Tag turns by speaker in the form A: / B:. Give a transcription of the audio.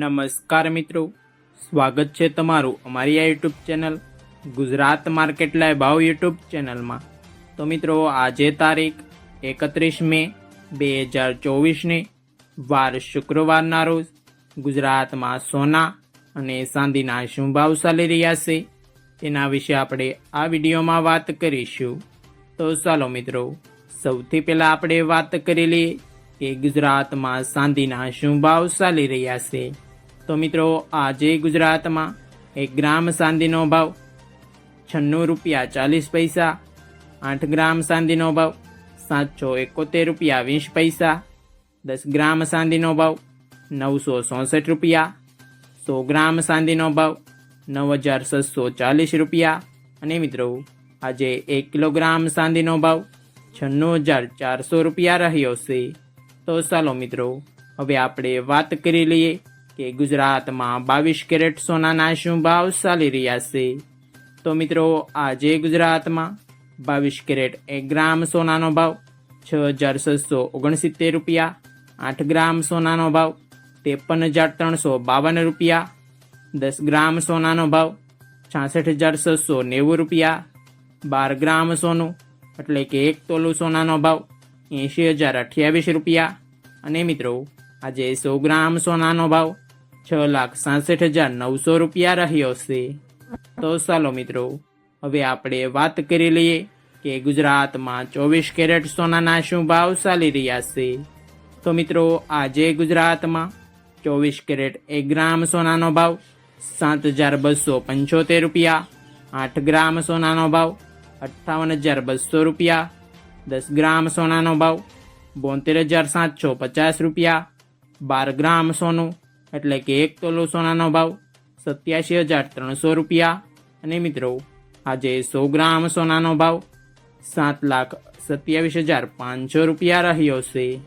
A: નમસ્કાર મિત્રો. સ્વાગત છે તમારું અમારી આ યુટ્યુબ ચેનલ ગુજરાત માર્કેટ લાય ભાવ યુટ્યુબ ચેનલમાં. તો મિત્રો, આજે તારીખ એકત્રીસ મે બે હજાર ચોવીસને વાર શુક્રવારના રોજ ગુજરાતમાં સોના અને ચાંદીના શું ભાવ ચાલી રહ્યા છે તેના વિશે આપણે આ વિડીયોમાં વાત કરીશું. તો ચાલો મિત્રો, સૌથી પહેલાં આપણે વાત કરી લઈએ કે ગુજરાતમાં ચાંદીના શું ભાવ ચાલી રહ્યા છે. તો મિત્રો, આજે ગુજરાતમાં એક ગ્રામ ચાંદીનો ભાવ છન્નું રૂપિયા ચાલીસ પૈસા, આઠ ગ્રામ ચાંદીનો ભાવ સાતસો એકોતેર રૂપિયા વીસ પૈસા, દસ ગ્રામ ચાંદીનો ભાવ નવસો ચોસઠ રૂપિયા, સો ગ્રામ ચાંદીનો ભાવ નવ હજાર છસો ચાલીસ રૂપિયા. અને મિત્રો, આજે એક કિલોગ્રામ ચાંદીનો ભાવ છન્નું હજાર ચારસો રૂપિયા રહ્યો છે. તો ચાલો મિત્રો, હવે આપણે વાત કરી લઈએ કે ગુજરાતમાં બાવીસ કેરેટ સોનાના શું ભાવ ચાલી રહ્યા છે? તો મિત્રો, આજે ગુજરાતમાં બાવીસ કેરેટ એક ગ્રામ સોનાનો ભાવ, છ હજાર છસો ઓગણસિત્તેર રૂપિયા, આઠ ગ્રામ સોનાનો ભાવ, ત્રેપન હજાર ત્રણસો બાવન રૂપિયા, દસ ગ્રામ સોનાનો ભાવ, છાસઠ હજાર છસો નેવું રૂપિયા, બાર ગ્રામ સોનું, એટલે કે એક તોલું સોનાનો ભાવ, એંશી હજાર અઠ્યાવીસ રૂપિયા. અને મિત્રો, આજે સો ગ્રામ સોનાનો ભાવ છ લાખ સાસઠ હજાર નવસો રૂપિયા રહ્યો છે. તો ચાલો મિત્રો, હવે આપણે વાત કરી લઈએ કે ગુજરાતમાં ચોવીસ કેરેટ સોનાના શું ભાવ ચાલી રહ્યા છે. તો મિત્રો, આજે ગુજરાતમાં ચોવીસ કેરેટ એક ગ્રામ સોનાનો ભાવ સાત હજાર બસો પંચોતેર રૂપિયા, આઠ ગ્રામ સોનાનો ભાવ અઠ્ઠાવન હજાર બસો રૂપિયા, દસ ગ્રામ સોનાનો ભાવ બોતેર હજાર સાતસો પચાસ રૂપિયા, બાર ગ્રામ સોનું એટલે કે એક તોલો સોનાનો ભાવ સત્યાસી હજાર ત્રણસો રૂપિયા. અને મિત્રો, આજે સો ગ્રામ સોનાનો ભાવ સાત લાખ સત્યાવીસ હજાર પાંચસો રૂપિયા રહ્યો છે.